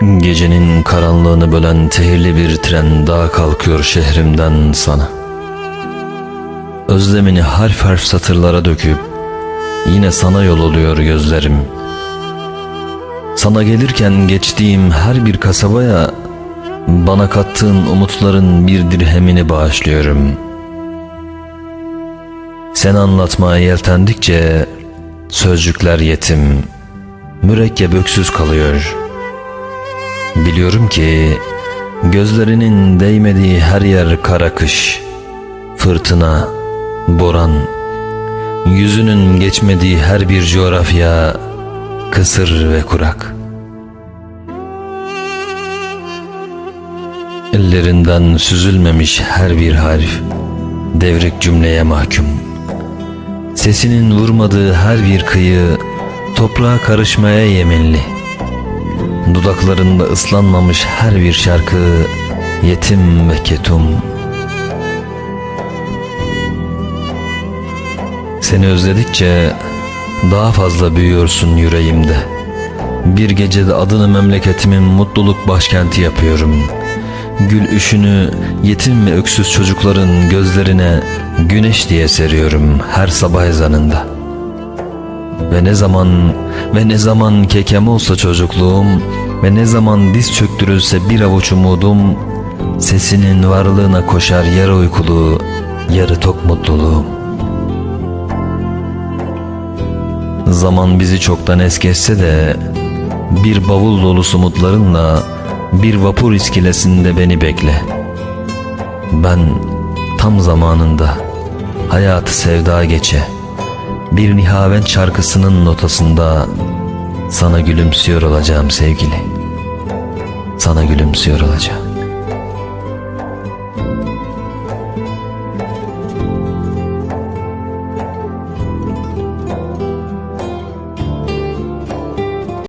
Gecenin karanlığını bölen tehirli bir tren daha kalkıyor şehrimden sana. Özlemini harf harf satırlara döküp yine sana yol oluyor gözlerim. Sana gelirken geçtiğim her bir kasabaya bana kattığın umutların bir dirhemini bağışlıyorum. Sen anlatmaya yeltendikçe sözcükler yetim, mürekkep öksüz kalıyor.'' Biliyorum ki gözlerinin değmediği her yer kara kış, fırtına, boran, yüzünün geçmediği her bir coğrafya kısır ve kurak. Ellerinden süzülmemiş her bir harf devrik cümleye mahkum. Sesinin vurmadığı her bir kıyı toprağa karışmaya yeminli.'' Dudaklarında ıslanmamış her bir şarkı yetim ve ketum. Seni özledikçe daha fazla büyüyorsun yüreğimde. Bir gecede adını memleketimin mutluluk başkenti yapıyorum. Gül üşünü yetim ve öksüz çocukların gözlerine güneş diye seriyorum her sabah ezanında.'' Ve ne zaman ve ne zaman kekem olsa çocukluğum Ve ne zaman diz çöktürülse bir avuç umudum Sesinin varlığına koşar yarı uykulu Yarı tok mutluluğum. Zaman bizi çoktan es geçse de Bir bavul dolusu umutlarınla Bir vapur iskelesinde beni bekle. Ben tam zamanında Hayatı sevda geçe bir nihavent şarkısının notasında sana gülümsüyor olacağım sevgili. Sana gülümsüyor olacağım.